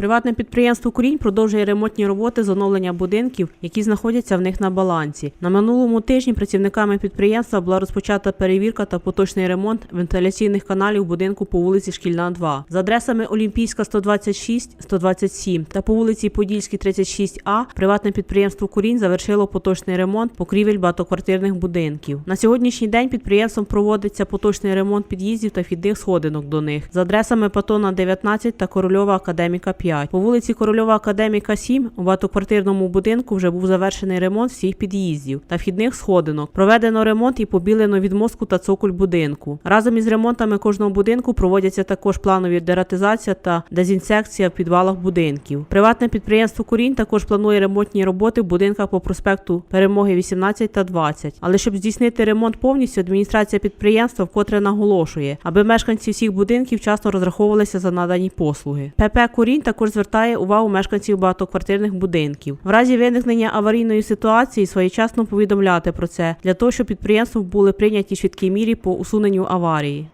Приватне підприємство Курінь продовжує ремонтні роботи з оновлення будинків, які знаходяться в них на балансі. На минулому тижні працівниками підприємства була розпочата перевірка та поточний ремонт вентиляційних каналів будинку по вулиці Шкільна 2 з адресами Олімпійська 126, 127 та по вулиці Подільській 36А. Приватне підприємство Курінь завершило поточний ремонт покрівель багатоквартирних будинків. На сьогоднішній день підприємством проводиться поточний ремонт під'їздів та вхідних сходинок до них з адресами Патона 19 та Корольова Академіка 5. По вулиці Корольова Академіка 7 у багатоквартирному будинку вже був завершений ремонт всіх під'їздів та вхідних сходинок. Проведено ремонт і побілено відмостку та цоколь будинку. Разом із ремонтами кожного будинку проводяться також планові дератизація та дезінсекція в підвалах будинків. Приватне підприємство Курінь також планує ремонтні роботи в будинках по проспекту Перемоги 18 та 20. Але щоб здійснити ремонт повністю, адміністрація підприємства вкотре наголошує, аби мешканці всіх будинків вчасно розраховувалися за надані послуги. ПП Курінь також звертає увагу мешканців багатоквартирних будинків. В разі виникнення аварійної ситуації своєчасно повідомляти про це для того, щоб підприємством були прийняті швидкі мірі по усуненню аварії.